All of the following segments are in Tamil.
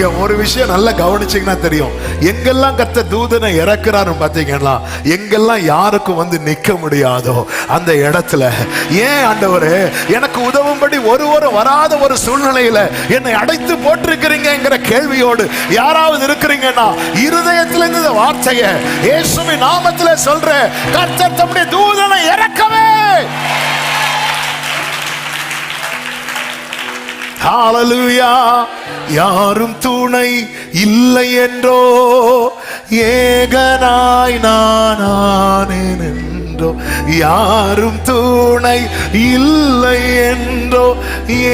நீங்க ஒரு விஷயம் நல்லா கவனிச்சீங்கன்னா தெரியும். எங்கெல்லாம் கத்த தூதனை இறக்குறாரு பாத்தீங்கன்னா எங்கெல்லாம் யாருக்கும் வந்து நிக்க முடியாதோ அந்த இடத்துல. ஏன் ஆண்டவரு எனக்கு உதவும்படி ஒருவரும் வராத ஒரு சூழ்நிலையில என்னை அடைத்து போட்டிருக்கிறீங்கிற கேள்வியோடு யாராவது இருக்கிறீங்கன்னா இருதயத்துல இருந்த வார்த்தையை இயேசுவின் நாமத்துல சொல்ற கர்த்தர் தம்முடைய தூதனை இறக்கவே! ஹalleluya யாரும் துணை இல்லை என்றோ ஏகனாய் நானேன் என்றோ யாரும் துணை இல்லை என்றோ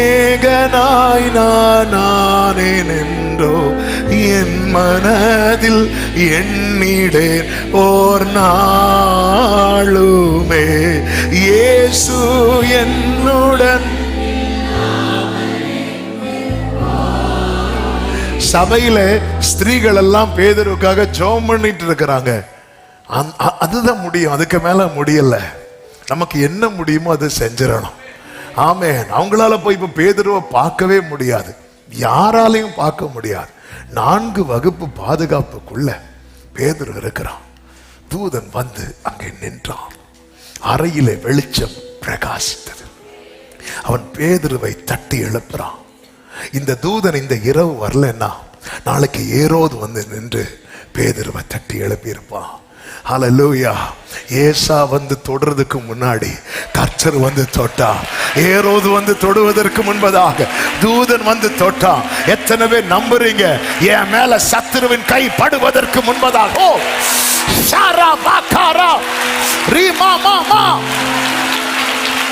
ஏகனாய் நானேன் என்றோ என் மனதில் எண்ணிடேன் ஓர் நாளுமே. இயேசு என்னுடன் சபையில ஸ்திரீகள் எல்லாம் பேதருக்காக ஜெபம் பண்ணிட்டு இருக்கிறாங்க. அ- அதுதான் முடியும். அதுக்கு மேல முடியல. நமக்கு என்ன முடியுமோ அதை செஞ்சிடணும். ஆமே அவங்களால போய் இப்ப பேதருவை பார்க்கவே முடியாது. யாராலையும் பார்க்க முடியாது. நான்கு வகுப்பு பாதுகாப்புக்குள்ள பேதர் இருக்கிறான். தூதன் வந்து அங்கே நின்றான். அறையிலே வெளிச்சம் பிரகாசித்தது. அவன் பேதுருவை தட்டி எழுப்புறான். இந்த தூதன் இந்த இரவு வரலன்னா நாளைக்கு ஏரோது வந்து நின்று பேதுருவை தட்டி எழுப்பியிருப்பான் ஹலலூயா ஏசா வந்து தொடுறதுக்கு முன்னாடி கர்ச்சர் வந்து தொட்டா. ஏரோது வந்து தொடுவதற்கு முன்பதாக தூதன் வந்து தொட்டா. எத்தனை பேர் நம்புறீங்க? என் மேல சத்துருவின் கை படுவதற்கு முன்பதாக. ஓ சாரா பாக்காரா. ரீமா மாமா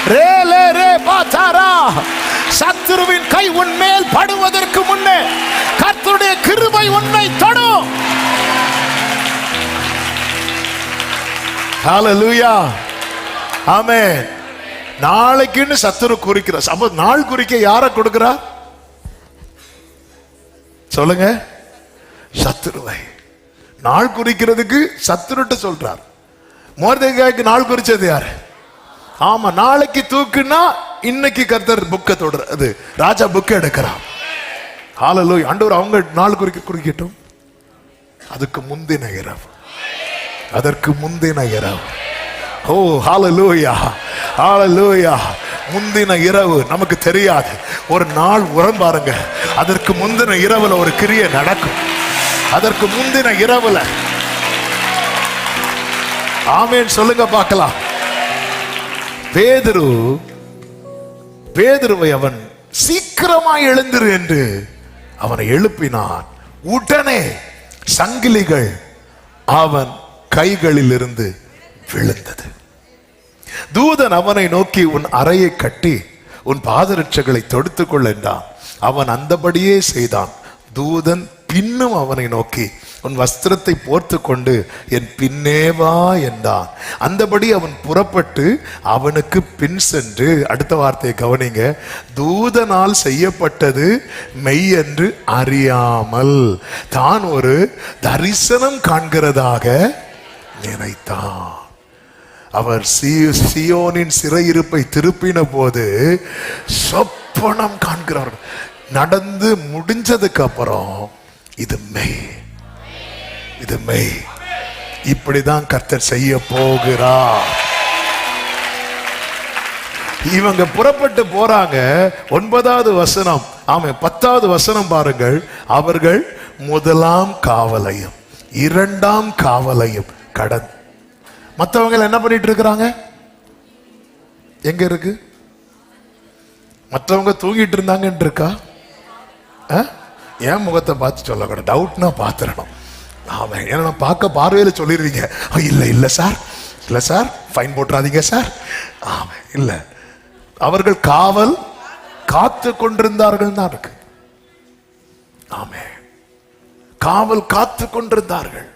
ரே லே ரே பாத்தாரா சத்துருவின் கை உன் மேல் படுவதற்கு முன்னே கர்த்தருடைய கிருபை உன்னை தொடும். ஹalleluya ஆமென் நாளைக்குன்னு சத்துரு குறிக்கிறார் அப்ப நாள் குறிக்க யாரை கொடுக்கிறார் சொல்லுங்க. சத்துருவை. நாள் குறிக்கிறதுக்கு சத்துருட்ட சொல்றார். மோர்தேகாய்க்கு நாள் குறிச்சது யாரு? ஆமா நாளைக்கு தூக்குனா இன்னைக்கு கர்த்தர் புக்கை தொடர் அது ராஜா புக்கை எடுக்கிறான் ஹalleluya ஆண்டவர் அவங்க நாள் குறிக்க குறிக்கட்டும். அதுக்கு முந்தின இரவு. அதற்கு முந்தின இரவு. ஓ ஹாலலூயா ஹாலலூயா முந்தின இரவு. நமக்கு தெரியாது. ஒரு நாள் உரம் பாருங்க. அதற்கு முந்தின இரவுல ஒரு கிரியை நடக்கும். அதற்கு முந்தின இரவுல. ஆமேன். சொல்லுங்க பார்க்கலாம். பேதுரு பேதுருவை அவன் சீக்கிரமா எழுந்திரு என்று அவனை எழுப்பினான். உடனே சங்கிலிகள் அவன் கைகளில் இருந்து விழுந்தது. தூதன் அவனை நோக்கி உன் அறையை கட்டி உன் பாதரட்சைகளை தொடுத்துக் கொள் என்றான். அவன் அந்தபடியே செய்தான். தூதன் பின்னும் அவனை நோக்கி உன் வஸ்திரத்தை போர்த்து கொண்டு என் பின்னே வா என்றான். அந்தபடி அவன் புறப்பட்டு அவனுக்கு பின் சென்று அடுத்த வார்த்தையை கவனிங்க தூதனால் செய்யப்பட்டது மெய் என்று அறியாமல் தான் ஒரு தரிசனம் காண்கிறதாக நினைத்தான். அவர் சியோனின் சிறையிருப்பை திருப்பின போது சொப்பனம் காண்கிறார். நடந்து முடிஞ்சதுக்கு அப்புறம் இது மெய். இது மெய். இப்படிதான் கர்த்தர் செய்ய போகிறார். இவங்க புறப்பட்டு போறாங்க. ஒன்பதாவது வசனம். ஆமாம் பத்தாவது வசனம் பாருங்கள். அவர்கள் முதலாம் காவலையும் இரண்டாம் காவலையும் கடன் மற்றவங்க என்ன பண்ணிட்டு இருக்கிறாங்க? எங்க இருக்கு? மற்றவங்க தூங்கிட்டு இருந்தாங்கன்னு இருக்கா? ஆ? என் முகத்தை பார்த்து சொல்லக்கூடாது. டவுட்னா பார்த்துடணும் ஆமாம் ஏன்னா நான் பார்க்க பார்வையில் சொல்லிடுறீங்க. இல்லை இல்லை சார். இல்லை சார். ஃபைன் போட்டுறாதீங்க சார். ஆமாம் இல்லை. அவர்கள் காவல் காத்து கொண்டிருந்தார்கள் தான் இருக்கு. ஆமே. காவல் காத்து கொண்டிருந்தார்கள்.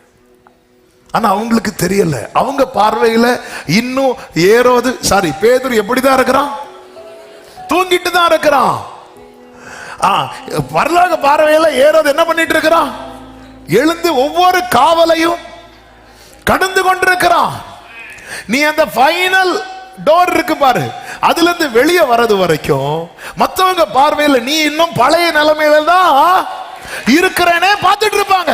ஆனா அவங்களுக்கு தெரியல. அவங்க பார்வையில இன்னும் ஏறோது சாரி பேதுரு எப்படிதான் இருக்கிறான்? தூங்கிட்டு தான் இருக்கிறான். ஆ, பார்வையில் பார்வையில என்ன பண்ணிட்டு இருக்கிறான் எழுந்து ஒவ்வொரு காவலையும் கடந்து கொண்டிருக்கிறான். நீ அந்த ஃபைனல் டோர் இருக்கு பாரு. அதுல இருந்து வெளியே வர்றது வரைக்கும் மற்றவங்க பார்வையில் நீ இன்னும் பழைய நிலைமையில தான் இருக்கிறேனே பார்த்துட்டு இருப்பாங்க.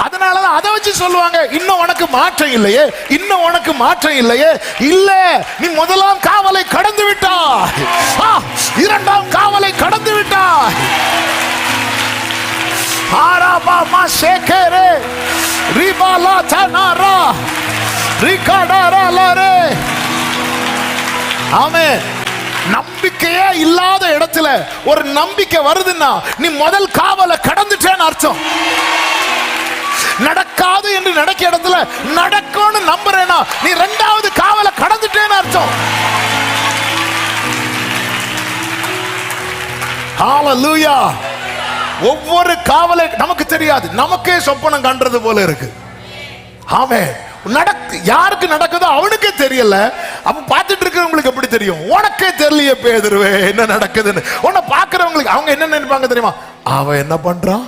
அதனாலதான் அதை வச்சு சொல்லுவாங்க இன்னும் உனக்கு மாற்றம் இல்லையே இன்னும் உனக்கு மாற்றம் இல்லையே. இல்ல நீ முதலாம் காவலை கடந்து விட்டா ஆ, இரண்டாம் காவலை கடந்து விட்டா ஆராபா பாமா சேகரே ரிபாலா தனாரா ரிகாடாரா லாரே ஆமே நம்பிக்கையே இல்லாத இடத்துல ஒரு நம்பிக்கை வருதுன்னா நீ முதல் காவலை கடந்துட்டேன்னு அர்த்தம். நடக்காது என்று நடக்க இடத்துல நடக்கும்னு நம்புறேனா? நீ ரெண்டாவது காவலை கடந்துட்டேன்னு அர்த்தம். ஹalleluya ஒவ்வொரு காவலை நமக்கு தெரியாது. நமக்கே சொப்பனம் கண்டது போல இருக்கு. ஆமே நடக்கு யாருக்கு நடக்குதோ அவனுக்கே தெரியல. அப்ப பார்த்துட்டு இருக்கிறவங்களுக்கு எப்படி தெரியும்? உனக்கே தெரியலையே பேதுருவே என்ன நடக்குதுன்னு. உன்னை பார்க்குறவங்களுக்கு அவங்க என்ன நினைப்பாங்க தெரியுமா? அவன் என்ன பண்றான்?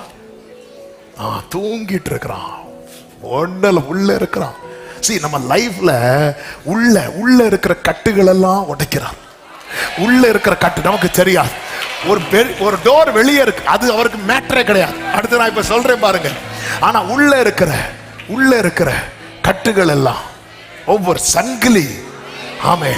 தூங்கிட்டு இருக்கிறான் ஒன்னல உள்ள இருக்கிறான். See நம்ம லைஃப்ல உள்ள உள்ள இருக்கிற கட்டுகள் எல்லாம் உடைக்கிறான் உள்ள இருக்கிற கட்டு நமக்கு தெரியாது. ஒரு ஒரு டோர் வெளியே இருக்கு. அது அவருக்கு மேட்டரே கிடையாது. அடுத்து நான் இப்ப சொல்றேன் பாருங்க. ஆனா உள்ள இருக்கிற உள்ள இருக்கிற கட்டுகள் எல்லாம் ஒவ்வொரு சங்கிலி ஆமே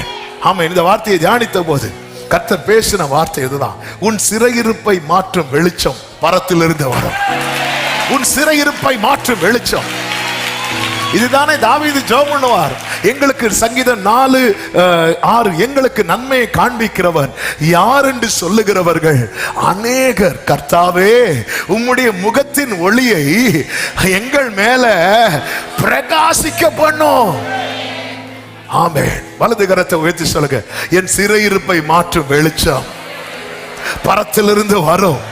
ஆமே இந்த வார்த்தையை தியானித்த போது கத்தர் பேசின வார்த்தை இதுதான். உன் சிறையிருப்பை மாற்றும் வெளிச்சம் பரத்திலிருந்து வரும். உன் சிறையிருப்பை மாற்றும் வெளிச்சம். இதுதானே தாவீது ஜோம் பண்ணுவார். எங்களுக்கு சங்கீதம் நாலு ஆறு எங்களுக்கு நன்மையை காண்பிக்கிறவர். யார் என்று சொல்லுகிறவர்கள்? அநேகர். கர்த்தாவே உம்முடைய முகத்தின் ஒளியை எங்கள் மேல பிரகாசிக்க பண்ணும். ஆமே வலது கரத்தை உயர்த்தி சொல்லுங்க. என் சிறையிருப்பை மாற்றும் வெளிச்சம். பரத்திலிருந்து வரும்.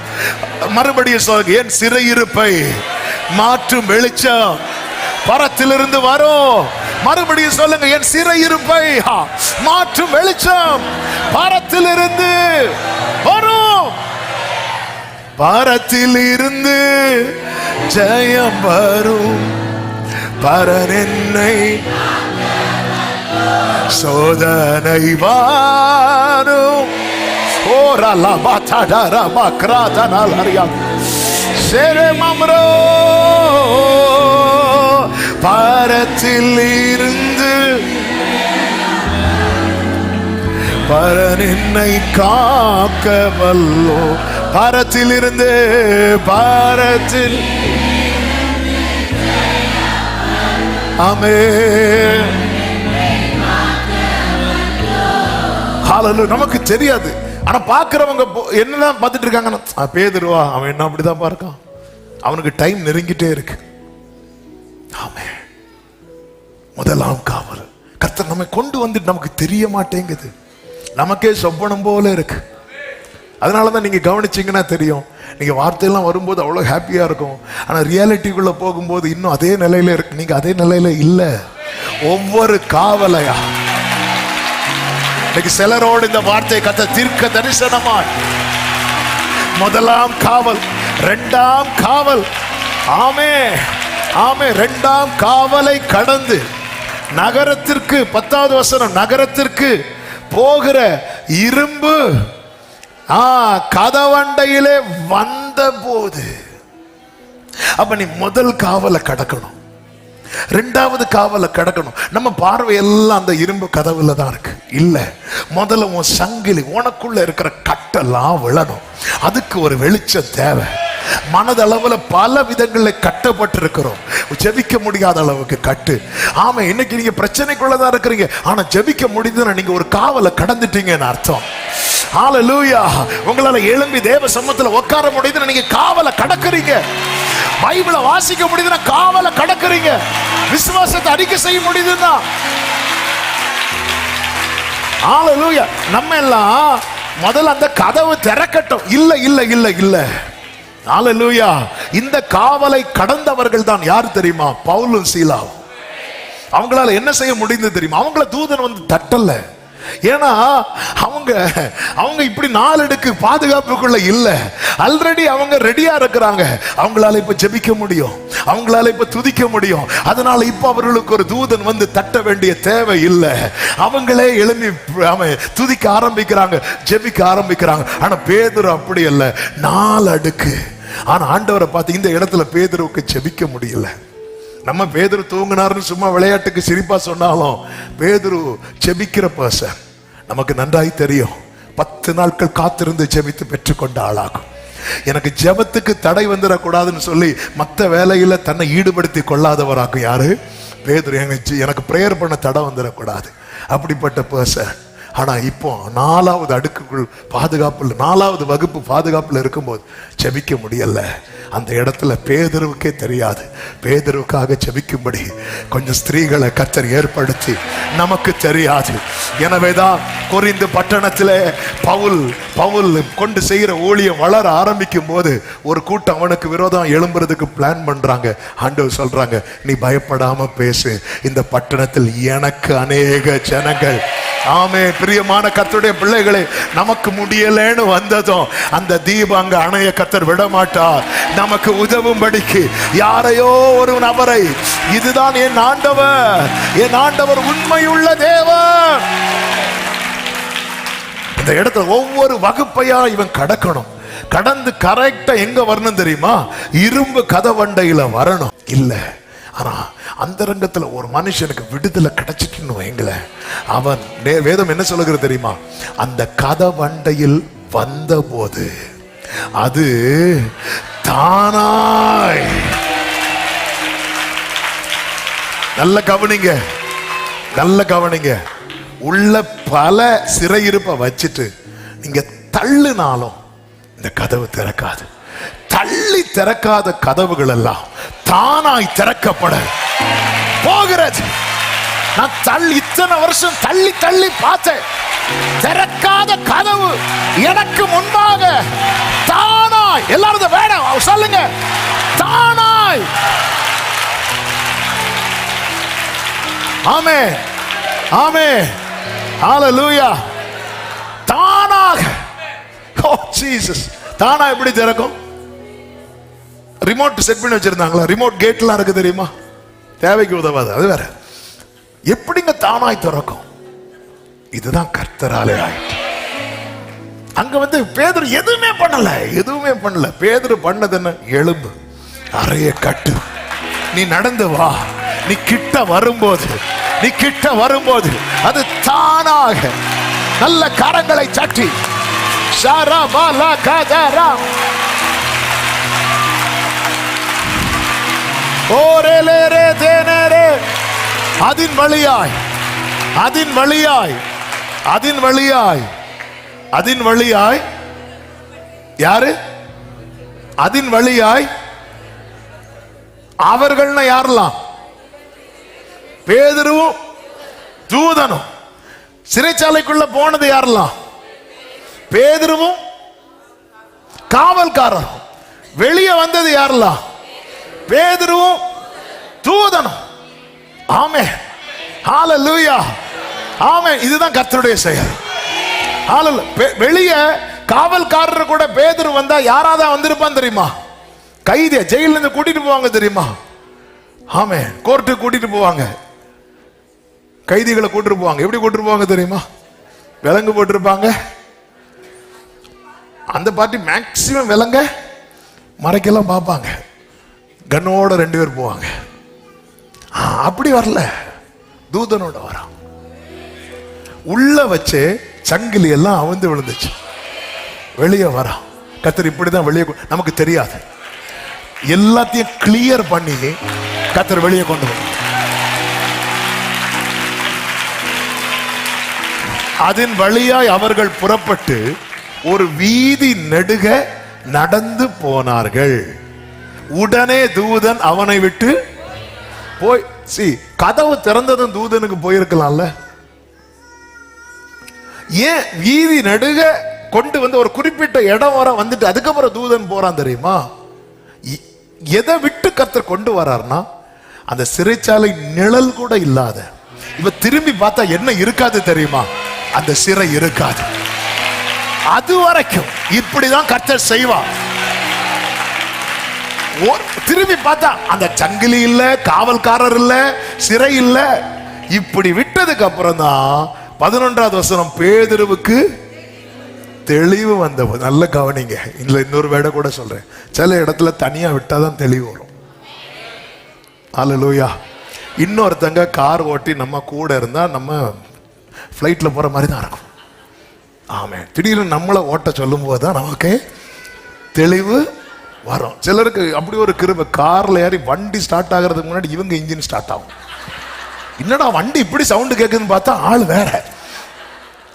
மறுபடியும் சொல்லுங்க என் சிறையிருப்பை மாற்றும் வெளிச்சம் பரத்திலிருந்து வரும். மறுபடியும் சொல்லுங்க என் சிறையிருப்பை மாற்றும் வெளிச்சம் பரத்திலிருந்து வரும். பரத்தில் இருந்து ஜெயம் வரும். பரன் என்னை சோதனை வாரும். ஓரலா பாத்தாடாரா பாக்ராதனால் அறியா சேரே மம்ரோ பாரத்தில் இருந்து பரன் என்னை காக்க வல்லோ பரத்தில் இருந்து பரத்தில் அமே நமக்கு தெரியாது. ஆனா பாக்குறவங்க என்னதான் பார்த்துட்டு இருக்காங்கன்னா பேதருவா அவன் என்ன அப்படிதான் பார்க்கான் அவனுக்கு டைம் நெருங்கிட்டே இருக்கு. ஆமே முதலாம் காவல் கர்த்தர் நம்மை கொண்டு வந்துட்டு நமக்கு தெரிய மாட்டேங்குது. நமக்கே சொப்பனம் போல இருக்கு. அதனாலதான் நீங்க கவனிச்சீங்கன்னா தெரியும். நீங்க வார்த்தையெல்லாம் வரும்போது அவ்வளவு ஹாப்பியா இருக்கும். ஆனா ரியாலிட்டிக்குள்ள போகும்போது இன்னும் அதே நிலையில இருக்கு. நீங்க அதே நிலையில இல்ல. ஒவ்வொரு காவலையா? இன்னைக்கு சிலரோடு இந்த வார்த்தை கத்த தீர்க்க தரிசனமாய். முதலாம் காவல் ரெண்டாம் காவல். ஆமே ஆமே ரெண்டாம் காவலை கடந்து நகரத்திற்கு பத்தாவது வசனம் நகரத்திற்கு போகிற இரும்பு ஆ கதவண்டையிலே வந்த போது அப்ப நீ முதல் காவலை கடக்கணும். ரெண்டாவது காவலை கடக்கணும். நம்ம பார்வை எல்லாம் அந்த இரும்பு கதவுல தான் இருக்கு. இல்ல முதல்ல உன் சங்கிலி உனக்குள்ள இருக்கிற கட்டெல்லாம் விழணும். அதுக்கு ஒரு வெளிச்சம் தேவை. மனதளவுல பல விதங்களில் கட்டப்பட்டிருக்கிறோம். ஜெபிக்க முடியாத அளவுக்கு கட்டு. ஆமா இன்னைக்கு நீங்க பிரச்சனைக்குள்ளதான் இருக்கிறீங்க. ஆனா ஜெபிக்க முடியுதுன்னா நீங்க ஒரு காவலை கடந்துட்டீங்கன்னு அர்த்தம். ஹalleluya உங்களால எழும்பி தேவ சமூகத்துல உட்கார முடியுதுன்னு நீங்க காவலை கடக்குறீங்க. பைபிளை வாசிக்க முடியுதுன்னா காவலை கடக்குறீங்க. விசுவாசத்தை அறிக்கை செய்ய முடியுதுன்னா. ஹalleluya நம்ம எல்லாம் முதல்ல அந்த கதவு திறக்கட்டும். இல்ல இல்ல இல்ல இல்ல. ஹalleluya இந்த காவலை கடந்தவர்கள் தான் யார் தெரியுமா? பவுலும் சீலாவும். அவங்களால என்ன செய்ய முடிந்தது தெரியுமா? அவங்கள தூதன் வந்து தட்டல. ஏன்னா அவங்க அவங்க இப்படி நாலடுக்கு பாதுகாப்புக்குள்ள இல்ல. ஆல்ரெடி அவங்க ரெடியா இருக்கிறாங்க. அவங்களால இப்ப ஜெபிக்க முடியும். அவங்களால இப்ப துதிக்க முடியும். அதனால இப்ப அவர்களுக்கு ஒரு தூதன் வந்து தட்ட வேண்டிய தேவை இல்லை. அவங்களே எழும்பி அவன் துதிக்க ஆரம்பிக்கிறாங்க ஜெபிக்க ஆரம்பிக்கிறாங்க. ஆனா பேதர் அப்படி இல்லை நாலு அடுக்கு ஆனா ஆண்டவரை பார்த்து இந்த இடத்துல பேதருக்கு ஜெபிக்க முடியல. நம்ம பேதுரு தூங்கினாருன்னு சும்மா விளையாட்டுக்கு சிரிப்பா சொன்னாலும் பேதுரு ஜெபிக்கிற பர்சன் நமக்கு நன்றாய் தெரியும். பத்து நாட்கள் காத்திருந்து ஜெபித்து பெற்றுக்கொண்ட ஆளாகும். எனக்கு ஜெபத்துக்கு தடை வந்துடக்கூடாதுன்னு சொல்லி மற்ற வேலையில தன்னை ஈடுபடுத்தி கொள்ளாதவராக்கும் யாரு? பேதுரு எனக்கு எனக்கு ப்ரேயர் பண்ண தடை வந்துடக்கூடாது அப்படிப்பட்ட பர்சன் ஆனா இப்போ நாலாவது அடுக்குக்குள் பாதுகாப்பில் நாலாவது வகுப்பு பாதுகாப்புல இருக்கும்போது செபிக்க முடியல. அந்த இடத்துல பேதருவுக்கே தெரியாது. பேதருவுக்காக செபிக்கும்படி கொஞ்சம் ஸ்திரீகளை கத்தர் ஏற்படுத்தி நமக்கு தெரியாது. எனவேதான் கொரிந்து பட்டணத்தில் பவுல் பவுல் கொண்டு செய்கிற ஊழியம் வளர ஆரம்பிக்கும் போது ஒரு கூட்டம் அவனுக்கு விரோதம் எழும்புறதுக்கு பிளான் பண்றாங்க. ஆண்டவர் சொல்றாங்க நீ பயப்படாம பேசு. இந்த பட்டணத்தில் எனக்கு அநேக ஜனங்கள். ஆமே பிரியமான கர்த்தருடைய பிள்ளைகளே நமக்கு முடியலன்னு வந்ததும் அந்த தீபம் அங்க அணைய கத்தர் விட மாட்டார் நமக்கு உதவும்படிக்கு யாரையோ ஒரு நபரை இதுதான் என் ஆண்டவர் என் ஆண்டவர் உண்மையுள்ள தேவன். இந்த இடத்துல ஒவ்வொரு வகுப்பையா இவன் கடக்கணும். கடந்து கரெக்டா எங்க வரணும் தெரியுமா? இரும்பு கதவண்டையில வரணும். இல்ல. ஆனா அந்த ரங்கத்தில் ஒரு மனுஷனுக்கு விடுதலை கிடைச்சிட்டுன்னு வைங்களேன். அவன் நே- வேதம் என்ன சொல்லுகிறது தெரியுமா? அந்த கதவண்டையில் வந்தபோது அது தானாய். நல்ல கவனிங்க. நல்ல கவனிங்க. உள்ள பல சிறையிருப்பை வச்சுட்டு நீங்க தள்ளுனாலும் இந்த கதவு திறக்காது. தள்ளி திறக்காத கதவுகள் எல்லாம் தானாய் திறக்கப்பட. போகிறது. நான் தள்ளி இத்தனை வருஷம் தள்ளி தள்ளி பார்த்தேன். திறக்காத கதவு எனக்கு முன்பாக. தானாய். எல்லாரும் வேணும் சொல்லுங்க. தானாய். ஆமே. ஆமே. ஹalleluya தானாக. ஓ ஜீசஸ் தானா எப்படி திறக்கும்? ரிமோட் செட் பண்ணி வச்சிருந்தாங்களா? ரிமோட் கேட்லாம் இருக்கு தெரியுமா? தேவைக்கு உதவாது அது வேற. எப்படிங்க தானாய் திறக்கும்? இதுதான் கர்த்தராலே ஆயிட்டு. அங்க வந்து பேதர் எதுவுமே பண்ணல எதுவுமே பண்ணல. பேதர் பண்ணது என்ன எலும்பு அறைய கட்டு. நீ நடந்து வா நீ கிட்ட வரும்போது நீ கிட்ட வரும்போது அது தானாக நல்ல கரங்களை சட்டி ஷரபல கதரா ஓரேலேரே தேனேரே அதின் வழியாய் அதின் வழியாய் அதின் வழியாய் அதின் வழியாய். யாரு? அதின் வழியாய். அவர்கள்னா யாரெல்லாம்? பேதருவும் தூதனும். சிறைச்சாலைக்குள்ள போனது யாரெல்லாம்? பேதருவும் காவல்காரர் வெளியே வந்தது யாரெல்லாம்? பேதுருவும் தூதனும். ஆமே லூயா ஆமே இதுதான் கர்த்தருடைய செயல். ஹalleluya. வெளியே காவல்காரர் கூட பேதுரு வந்தா யாராவது வந்திருப்பான் தெரியுமா? கைதிய? ஜெயில இருந்து கூட்டிட்டு போவாங்க தெரியுமா? ஆமே கோர்ட்டுக்கு கூட்டிட்டு போவாங்க. கைதிகளை கூட்டிட்டு போவாங்க. எப்படி கூட்டிட்டு போவாங்க தெரியுமா? விலங்கு போட்டிருப்பாங்க. அந்த பார்ட்டி மேக்சிமம் விலங்க மறைக்கெல்லாம் பார்ப்பாங்க. கன்னோட ரெண்டு பேர் போவாங்க. அப்படி வரல. தூதனோட வரான். உள்ள வச்சு சங்கிலி எல்லாம் அவிழ்ந்து விழுந்துச்சு. வெளியே வரான். கத்தர் இப்படிதான் வெளியே நமக்கு தெரியாது. எல்லாத்தையும் கிளியர் பண்ணி கத்தர் வெளியே கொண்டு வரும் அதன் வழியாய் அவர்கள் புறப்பட்டு ஒரு வீதி நெடுக நடந்து போனார்கள். உடனே தூதன் அவனை விட்டு போய் சி கதவு திறந்ததும் தூதனுக்கு போயிருக்கலாம்ல. ஏன் வீதி நடுக கொண்டு வந்து ஒரு குறிப்பிட்ட இடம் வர வந்துட்டு அதுக்கப்புறம் தூதன் போறான் தெரியுமா? இ- எதை விட்டு கத்தர் கொண்டு வரார்னா அந்த சிறைச்சாலை நிழல் கூட இல்லாத. இப்ப திரும்பி பார்த்தா என்ன இருக்காது தெரியுமா? அந்த சிறை இருக்காது. அது வரைக்கும் இப்படிதான் கர்த்தர் செய்வார். திரும்பி பார்த்தா அந்த சங்கிலி இல்ல காவல்காரர் இல்ல சிறை இல்ல. இப்படி விட்டதுக்கு அப்புறம் தான் பதினொன்றாவது வசனம் பேதுருவுக்கு தெளிவு வந்த நல்ல கவனிங்க. இதுல இன்னொரு வேட கூட சொல்றேன். சில இடத்துல தனியா விட்டாதான் தெளிவு வரும். அல்லேலூயா இன்னொருத்தங்க கார் ஓட்டி நம்ம கூட இருந்தா நம்ம ஃப்ளைட்டில் போற மாதிரி தான் இருக்கும். ஆமாம் திடீர்னு நம்மளை ஓட்ட சொல்லும் போது தான் நமக்கு தெளிவு வரும். சிலருக்கு அப்படி ஒரு கிருபை. கார்ல ஏறி வண்டி ஸ்டார்ட் ஆகிறதுக்கு முன்னாடி இவங்க இன்ஜின் ஸ்டார்ட் ஆகும். என்னடா வண்டி இப்படி சவுண்டு கேட்குதுன்னு பார்த்தா ஆள் வேற.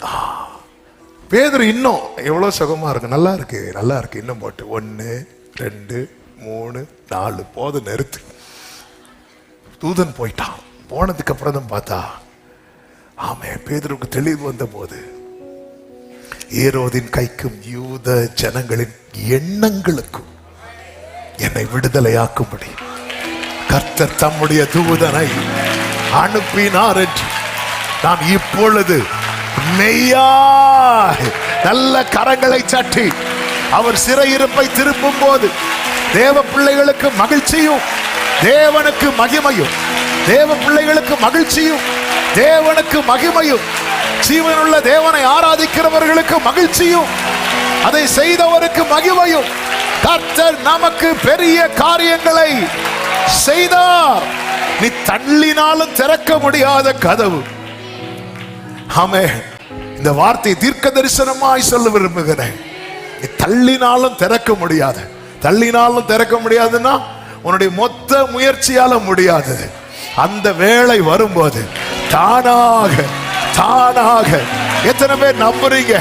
ஆ. இன்னும் எவ்வளோ சுகமா இருக்கு? நல்லா இருக்கு நல்லா இருக்கு. இன்னும் போட்டு. ஒன்று ரெண்டு மூணு நாலு. போது நிறுத்து. தூதன் போயிட்டான். போனதுக்கு அப்புறம் தான் பார்த்தா ஆமே பேதருக்கு தெளிவு வந்த போது ஏரோதின் கைக்கும் யூத ஜனங்களின் எண்ணங்களுக்கும் என்னை விடுதலையாக்கும்படி. கர்த்தர் தம்முடைய தூதனை அனுப்பினார் என்று நாம் இப்பொழுது மெய்யாய் நல்ல கரங்களை சட்டி அவர் சிறையிருப்பை திருப்பும் போது தேவ பிள்ளைகளுக்கு மகிழ்ச்சியும் தேவனுக்கு மகிமையும் தேவ பிள்ளைகளுக்கு மகிழ்ச்சியும் தேவனுக்கு மகிமையும் ஜீவனுள்ள தேவனை ஆராதிக்கிறவர்களுக்கு மகிழ்ச்சியும் அதை செய்தவருக்கு மகிமையும் கர்த்தர் நமக்கு பெரிய காரியங்களை செய்தார். நீ தள்ளினாலும் திறக்க முடியாத கதவு. ஆமே இந்த வார்த்தை தீர்க்க தரிசனமாய் சொல்ல விரும்புகிறேன். நீ தள்ளினாலும் திறக்க முடியாது. தள்ளினாலும் திறக்க முடியாதுன்னா உன்னுடைய மொத்த முயற்சியால முடியாதது அந்த வேலை வரும்போது தானாக தானாக எத்தனை பேர் நம்புறீங்க?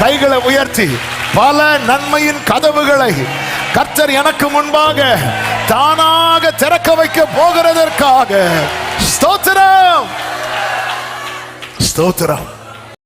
கைகளை உயர்த்தி பல நன்மையின் கதவுகளை கர்த்தர் எனக்கு முன்பாக தானாக திறக்க வைக்க போகிறதற்காக. ஸ்தோத்திரம். ஸ்தோத்திரம்.